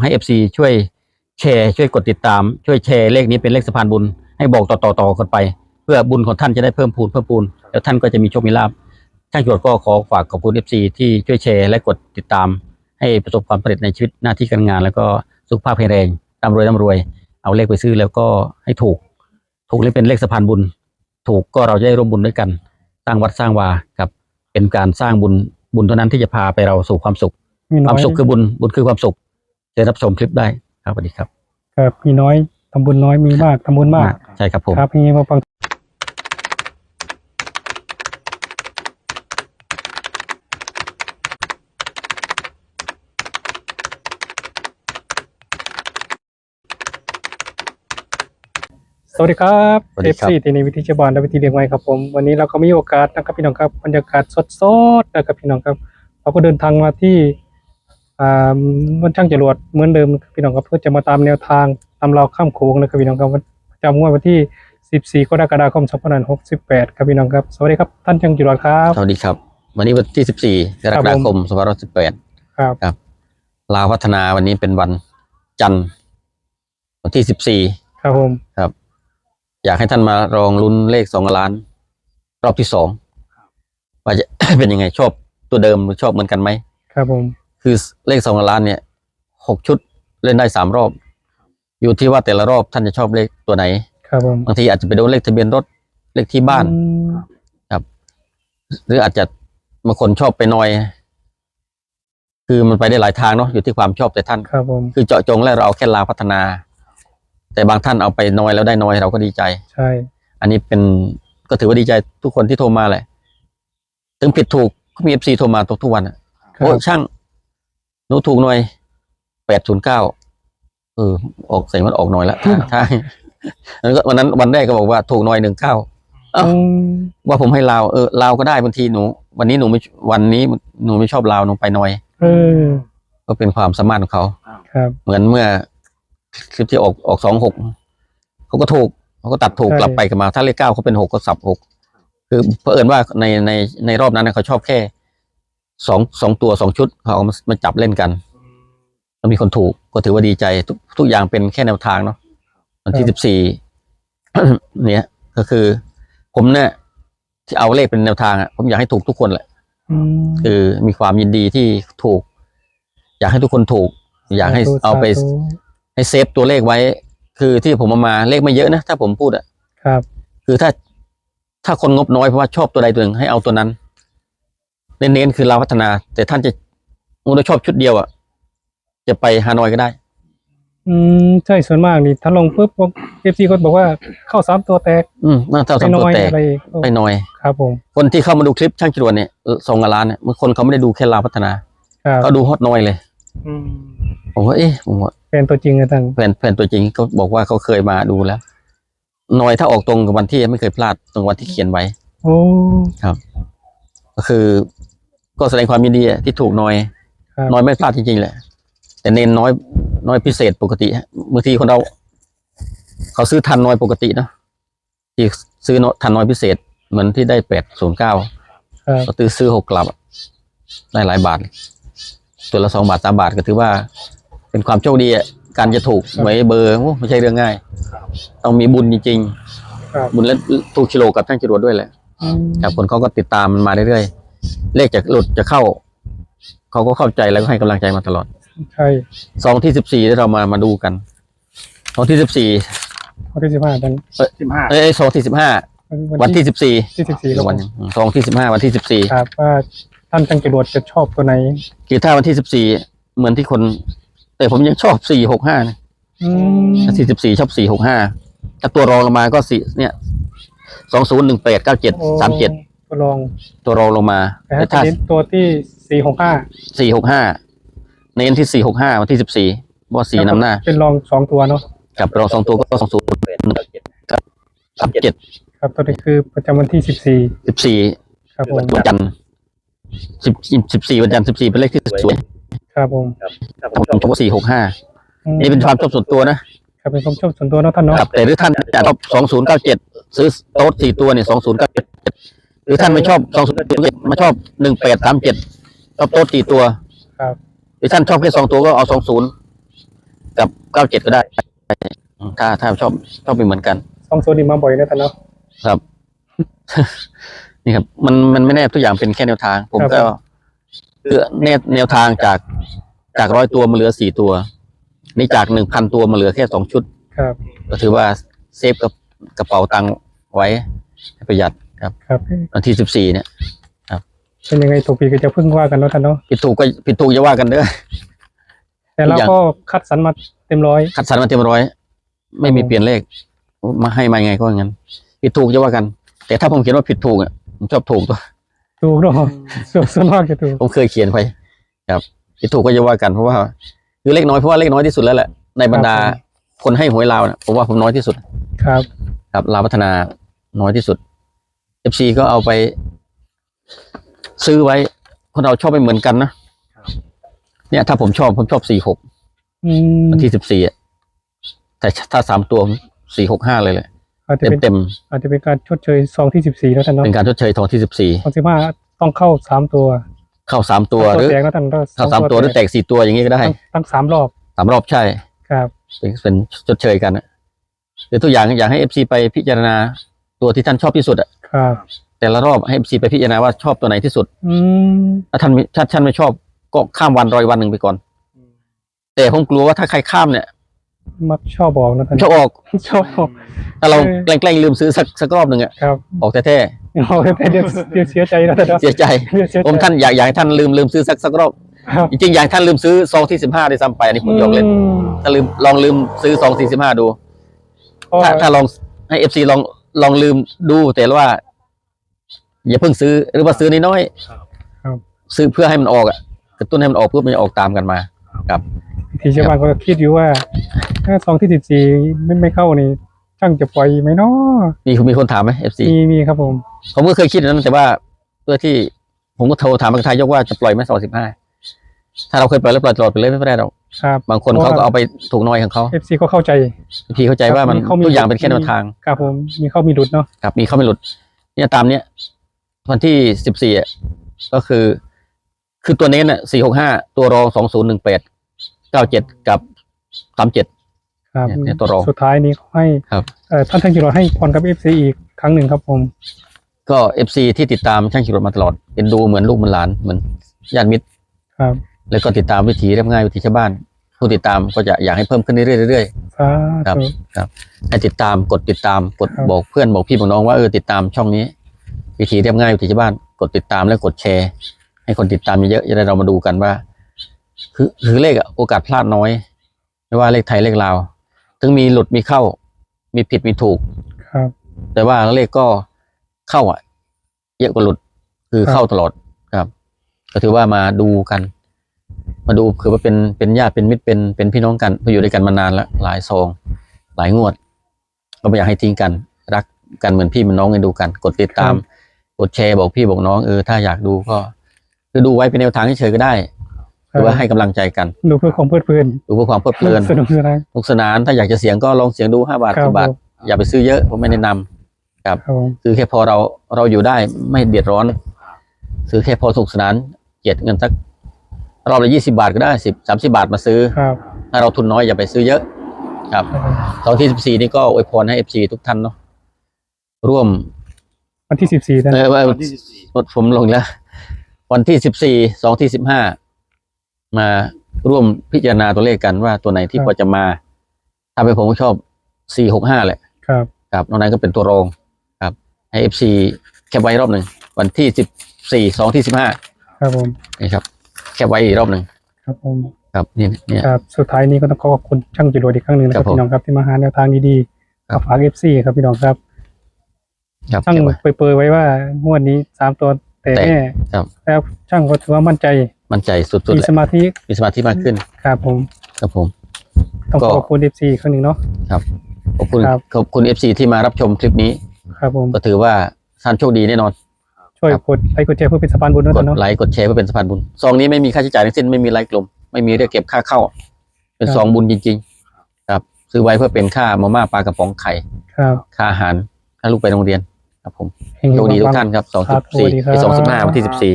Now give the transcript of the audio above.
ให้เอฟซีช่วยแชร์ช่วยกดติดตาม ช่วยแชร์เลขนี้เป็นเลขสะพานบุญ ให้บอกต่อต่อต่อกันไป เพื่อบุญของท่านจะได้เพิ่มพูนเพิ่มพูนแล้วท่านก็จะมีโชคมีลาภช่างจวดก็ขอฝากขอบคุณเอฟซีที่ช่วยแชร์และกดติดตาม ให้ประสบความสำเร็จในชีวิตหน้าที่การงาน แล้วก็สุขภาพแข็งแรงร่ำรวยร่ำรวย เอาเลขไปซื้อแล้วก็ให้ถูก ถูกเลขเป็นเลขสะพานบุญ ถูกก็เราจะได้ร่วมบุญด้วยกัน สร้างวัดสร้างวาครับเป็นการสร้างบุญบุญเท่านั้นที่จะพาไปเราสู่ความสุข มีคน้อวามสุขคือบุญบุญคือความสุข เชิญรับชมคลิปได้ครับสวัสดีครับครับมีน้อยทำบุญน้อยมีมากทำบุญมาก ใช่ครับผม ครับนี่มาฟังสวัสดีครับสวัสเอดีฟครับ ซีทีนี้วิธีชาวบ้านและวิธีเลี้ยงไว้ครับผม วันนี้เราก็มีโอกาสนะครับพี่น้องครับบรรยากาศสดๆนะครับพี่น้องครับ เราก็เดินทางมาที่อ่า วันช่างจรวดเหมือนเดิมนะครับพี่น้องครับเพื่อจะมาตามแนวทางตามเราข้ามโขงนะครับพี่น้องครับวันประจำงวดวันที่ 14 กรกฎาคม 2568 ครับพี่น้องครับ สวัสดีครับท่านช่างจรวดครับ สวัสดีครับ วันนี้วันที่ 14 กรกฎาคม 2518ครับครับลาวพัฒนาวันนี้เป็นวันจันทร์วันที่ 14 ครับผมครับ อยากให้ท่านมาลองลุ้นเลขสองล้าน รอบที่สองว่าจะเป็นยังไงชอบตัวเดิมหรือชอบเหมือนกันไหมครับผม คือเลขสองล้านเนี่ยหกชุดเล่นได้สามรอบ อยู่ที่ว่าแต่ละรอบท่านจะชอบเลขตัวไหน ครับผม บางทีอาจจะไปโดนเลขทะเบียนรถเลขที่บ้านอืมหรืออาจจะบางคนชอบไปนอย คือมันไปได้หลายทางเนาะอยู่ที่ความชอบแต่ท่าน ครับผม คือเจาะจงแล้วเราเอาแค่ลาวพัฒนา แต่บางท่านเอาไปนอยแล้วได้นอยเราก็ดีใจ ใช่ อันนี้เป็นก็ถือว่าดีใจทุกคนที่โทรมาแหละ ถึงผิดถูกก็มีเอฟซีโทรมาทุกทุกวันอะครัโอ้บช่าง หนูถูกหน่อยแปดศูนย์เก้าเออ ออกใส่มันออกหน่อยละใช่แล้วก็วันนั้นวันแรกก็บอกว่าถูกหน่อยหนึ่งเก้าเอ้าอืมว่าผมให้ลาวเออลาวก็ได้บางทีหนู วันนี้หนูไม่วันนี้หนูไม่ชอบลาวหนูไปหน่อยเออก็เป็นความสามารถของเขาครับเหมือนเมื่อคลิปที่ออกออกสองหกเขาก็ถูกเขาก็ตัดถูกใช่กลับไปกลับมา ถ้าเลขเก้าเขาเป็นหกก็สับหกคือเผอิญว่าในในในรอบนั้นนะเขาชอบแค่ สองสองตัวสองชุดเขาเอามามาจับเล่นกันแล้วมีคนถูกก็ถือว่าดีใจทุกทุกอย่างเป็นแค่แนวทางเนาะวันที่สิบสี่เนี่ยก็คือ ผมเนี่ยที่เอาเลขเป็นแนวทางอะผมอยากให้ถูกทุกคนแหละอืมคือมีความยินดีที่ถูก อยากให้ทุกคนถูก อยากให้สธุเอาไปสธุให้เซฟตัวเลขไว้ คือที่ผมเอามาเลขไม่เยอะนะถ้าผมพูดอะครับ คือถ้าถ้าคนงบน้อยเพราะว่าชอบตัวใดตัวหนึ่งให้เอาตัวนั้น เน้นๆคือเราวพัฒนา แต่ท่านจะมูลชอบชุดเดียวอะจะไปฮานอยก็ได้ อืมใช่ส่วนมากนี่ถ้าลงปุ๊บเอฟซีก็บอกว่าเข้าสามตัวแตกอืมน่าจะไปทำน้ตัวอยแตกอะไรก็ไปหน่อย ครับผม คนที่เข้ามาดูคลิปช่างจรวดเนี่ยสองล้านเนี่ยบางคนเขาไม่ได้ดูแค่ลาวพัฒนาครับเขาดูฮอตน้อยเลย อืมผมว่าเอ๊ะผมว่าเป็นตัวจริงนะท่านแฟนแฟนตัวจริงเขาบอกว่าเขาเคยมาดูแล้วหน่อยถ้าออกตรงกับวันที่ไม่เคยพลาดตรงวันที่เขียนไว้ โอ้ก็คือ ก็แสดงความยินดีอะที่ถูกหน่อยครับน้อยไม่พลาดจริงๆแหละ แต่เน้นน้อยน้อยพิเศษปกติฮะบางทีคนเรา เขาซื้อทันน้อยปกติเนอะที่ซื้อน้อยทันน้อยพิเศษ เหมือนที่ได้แปดศูนย์เก้าครับก็ซื้อซื้อหกกลับอะได้หลายบาท ตัวละสองบาทสามบาทก็ถือว่า เป็นความโชคดีอะการจะถูกหวยเบอร์โอ้ไม่ใช่เรื่องง่ายต้องมีบุญจริงครับๆบุญและถูกกิโลกับช่างจรวดด้วยแหละอืมครับคนเขาก็ติดตามมันมาเรื่อยๆ เลขจะหลุดจะเข้า เขาก็เข้าใจแล้วก็ให้กำลังใจมาตลอด ใช่ซองที่สิบสี่ที่เรามามาดูกันซองที่สิบสี่วันที่สิบห้าท่านสิบห้าเอ้ยซองที่สิบห้าวันที่สิบสี่ที่สิบสี่แล้ววันซองที่สิบห้าวันที่สิบสี่ครับว่าท่านจังจรวดจะชอบตัวไหนคือถ้าวันที่สิบสี่เหมือนที่คน แต่ผมยังชอบสี่หกห้าอืมที่สิบสี่ชอบสี่หกห้าถ้าตัวรองลงมาก็สี่เนี่ยสองศูนย์หนึ่งแปดเก้าเจ็ดสามเจ็ด ตัวลองตัวรองลงมาแต่แต่ถ้าถ้าทีนี้ตัวที่สี่หกห้าสี่หกห้าเน้นที่สี่หกห้าวันที่สิบสี่ว่าสี่นำหน้า เป็นรองสองตัวเนาะกับรองสองตัวก็สองศูนย์กับสามเจ็ดครับตัวนี้คือประจำวันที่สิบสี่สิบสี่ครับผมวันจันทร์สิบสิบสี่วันจันทร์สิบสี่เป็นเลขที่สวยครับผมผมชอบสี่หกห้าอืมนี่เป็นความชอบส่วนตัวนะครับเป็นความชอบส่วนตัวเนาะท่านเนาะครับแต่หรือท่านจะชอบสองศูนย์เก้าเจ็ดซื้อโต๊ะสี่ตัวเนี่ยสองศูนย์เก้าเจ็ดห รือท่านไม่ชอบสองศูนย์เจ็ดมาชอบหนึ่งแปดสามเจ็ดชอบโต๊ะสี่ตัว ครับ หรือท่านชอบแค่สองตัวก็เอาสองศูนย์กับเก้าเจ็ดก็ได้ ถ้าถ้าชอบชอบไปเหมือนกันสองโซนนี้มาบ่อยนะท่านเนาะครับ นี่ครับ มันมันไม่แน่ทุกอย่างเป็นแค่แนวทาง ผมครับก็เลือกแนวแนวทางจากจากร้อยตัวมาเหลือสี่ตัว นี่จากหนึ่งพันตัวมาเหลือแค่สองชุด ครับ ก็ถือว่าเซฟกับกระเป๋าตังค์ไว้ให้ประหยัด ครับ ครับวันที่สิบสี่เนี่ยเป็นยังไงถูกปีก็จะพึ่งว่ากันเนาะท่านเนาะผิดถูกก็ผิดถูกอย่าว่ากันเด้อแต่เราทุกอย่างก็คัดสรรมาเต็มร้อยคัดสรรมาเต็มร้อยไม่มีเปลี่ยนเลข มาให้มายังไงก็อย่างนั้นผิดถูกจะว่ากัน แต่ถ้าผมเขียนว่าผิดถูกอะผมชอบถูกตัวถูกเนาะส่วนส่วนมากจะถูกผมเคยเขียนไปครับผิดถูกก็จะว่ากันเพราะว่าคือเลขน้อยเพราะว่าเลขน้อยที่สุดแล้วแหละในบรรดาคนให้หวยลาวนะผมว่าผมน้อยที่สุด ครับ ครับลาวพัฒนาน้อยที่สุด เอฟซีก็เอาไป ซื้อไว้คนเราชอบไม่เหมือนกันนะเนี่ย ถ้าผมชอบผมชอบสี่หกอืมวันที่สิบสี่อะแต่ถ้าสามตัวสี่หกห้าเลยเลยอาจจะเต็มเป็นเต็มอาจจะเป็นการชดเชยซองที่สิบสี่แล้วท่านๆเนาะเป็นการชดเชยทองที่สิบสี่ซองสิบห้าต้องเข้าสามตัว เข้าสามตัวหรือแตกแล้วท่านก็เข้าสามตัวหรือแตกสี่ตัวอย่างนี้ก็ได้ตั้งตั้งสามรอบสามรอบใช่ ครับเป็นเป็นชดเชยกันอะหรือตัวอย่างอยากให้เอฟซีไปพิจารณา ตัวที่ท่านชอบที่สุดอะครับ แต่ละรอบให้เอฟซีไปพิจารณาว่าชอบตัวไหนที่สุด อืม ถ้าท่านไม่ถ้าท่านไม่ชอบก็ข้ามวันรอยวันหนึ่งไปก่อน แต่ผมกลัวว่าถ้าใครข้ามเนี่ยมักชอบบอกนะท่านชอบออก ชอบบอกถ้าเราเออแกล้งๆลืมซื้อสักสักรอบหนึ่งอะครับออกแท้เอาแต่เดี๋ยวเดี๋ยวเสียใจนะท่านเนาะๆเสียใจ เดี๋ยวเสียใจผมท่านอยากอยากให้ท่านลืมลืมซื้อสักสักรอบ ครับจริงๆอยากให้ท่านลืมซื้อซองที่สิบห้าได้ซ้ำไปอันนี้ผมยกเล่นอืมถ้าลืมลองลืมซื้อซองที่สิบห้าดูก็ถ้าถ้าลองให้เอฟซีลอง ลองลืมดูแต่ว่า อย่าเพิ่งซื้อหรือว่าซื้อน้อยๆครับซื้อเพื่อให้มันออกอะกระตุ้นให้มันออกปุ๊บมันจะออกตามกันมา ครับทีชาวบ้านก็คิดอยู่ว่าถ้าซองที่สิบสี่ไม่ไม่เข้านี่ช่างจะปล่อยไหมเนาะมีมีคนถามไหมเอฟซีมีมีครับผม ผมก็เคยคิดอย่างนั้นแต่ว่าเพื่อที่ผมก็โทรถามทางทายกว่าจะปล่อยไหมสองสิบห้าถ้าเราเคยปล่อยแล้วปล่อยตลอดไปเลยไม่เป็นไรหรอก ครับบางคนเขาก็เอาไปถูกน้อยของเขาเอฟซีก็เข้าใจพี่เข้าใจว่ามันครับมีเขามีทุกอย่างเป็นแค่แนวทางครับผมมีเข้ามีหลุดเนาะครับมีเข้าไม่หลุด เนี่ยตามเนี้ยวันที่สิบสี่อะก็คือ คือตัวเน้นอะสี่หกห้าตัวรองสองศูนย์หนึ่งแปดเก้าเจ็ดกับสามเจ็ดครับเนี่ยเนี่ยตัวรองสุดท้ายนี้ให้ครับเอ่อท่านท่านกิโลให้พรกับเอฟซีอีกครั้งหนึ่งครับผม ก็เอฟซีที่ติดตามช่างขี่รถมาตลอดเป็นดูเหมือนลูกเหมือนหลานเหมือนญาติมิตรครับ แล้วก็ติดตามวิถีเรียบง่ายวิถีชาวบ้าน ผู้ติดตามก็จะอยากให้เพิ่มขึ้นเรื่อยๆเรื่อยสาครับธุๆให้ติดตามกดติดตามกดครับ บอกเพื่อนบอกพี่บอกน้องว่าเออติดตามช่องนี้ วิถีเรียบง่ายวิถีชาวบ้าน กดติดตามแล้วกดแชร์ ให้คนติดตามเยอะๆจะได้เรามาดูกันว่า คือคือเลขอะโอกาสพลาดน้อย ไม่ว่าเลขไทยเลขลาวถึงมีหลุดมีเข้า มีผิดมีถูก ครับ แต่ว่าเลขก็เข้าอะ เยอะกว่าหลุดคือครับ เข้าตลอดครับ ก็ถือว่ามาดูกัน มาดูคือว่าเป็นเป็นญาติเป็นมิตรเป็นเป็นพี่น้องกันเพราะอยู่ด้วยกันมานานแล้วหลายซองหลายงวด ก็ไม่อยากให้ทิ้งกัน รักกันเหมือนพี่เหมือนน้องกันดูกัน กดติดตาม กดแชร์บอกพี่บอกน้องเออถ้าอยากดูก็ คือดูไว้เป็นแนวทางเฉยๆก็ได้หรือว่าให้กำลังใจกัน ดูเพื่อความเพลิดเพลินดูเพื่อความเพลิดเพลินสนุกสนานสนุกสนานถ้าอยากจะเสียงก็ลองเสียงดูห้าบาทครัสิบบาทผมอย่าไปซื้อเยอะผมไม่แนะนำครับผมซื้อแค่พอเราเราอยู่ได้ไม่เดือดร้อน ซื้อแค่พอสนุกสนานเก็บเงินสัก รอบละยี่สิบาทก็ได้สิบสามสิบาทมาซื้อ ครับ ถ้าเราทุนน้อยอย่าไปซื้อเยอะครับตอนที่สิบสี่นี่ก็อวยพรให้เอฟซีทุกท่านเนาะร่วม วันที่สิบสี่ท่านเออว่าวันที่สิบสี่รถผมลงแล้ว วันที่สิบสี่สองที่สิบห้ามาร่วมพิจารณาตัวเลขกันว่าตัวไหนที่พอจะมา ถ้าเป็นผมก็ชอบสี่หกห้าแหละ ครับครับนอกนั้นก็เป็นตัวรองครับให้เอฟซีแคปไว้รอบหนึ่งวันที่สิบสี่สองที่สิบห้าครับผมนี่ครับ แคปไว้อีกรอบหนึ่งครับผมครับนี่เนี่ย ครับสุดท้ายนี้ก็ต้องขอขอบคุณช่างจิโรดอีกครั้งหนึ่งนะคครัรับบผมพี่น้องครับที่มาหาแนวทางดีๆครักับบ ฝากเอฟซีครับพี่น้องครับครับช่างแคปไว้ เปรยๆไว้ว่างวดนี้สามตัวแต่แต่แน่ครับ แล้วช่างก็ถือว่ามั่นใจมั่นใจสุดๆมีแหสละมาธิมีสมาธิมากขึ้นครับผมครับผม ต้องก็ ขอบคุณเอฟซีครั้งหนึ่งเนาะ ขอบคุณครับ ขอบคุณเอฟซีที่มารับชมคลิปนี้ ครับผมก็ถือว่าท่านโชคดีแน่นอน ช่วยครับกดไลค์กดแชร์เพื่อเป็นสะพานบุญด้วยกดเนาะไลค์กดแชร์เพื่อเป็นสะพานบุญซองนี้ไม่มีค่าใช้จ่ายทั้งสิ้นไม่มีรายกลุ่มไม่มีเรียกเก็บค่าเข้า เป็นครับซองบุญจริง ๆ ครับ ซื้อไว้เพื่อเป็นค่ามาม่าปลากระป๋องไข่ครับค่าอาหารค่าลูกไปโรงเรียน ครับผมเฮงๆโชคดีทุกปังๆท่านครับสองครัสิบบสวัสี่สดีครับที่สองสิบห้าวันที่สิบสี่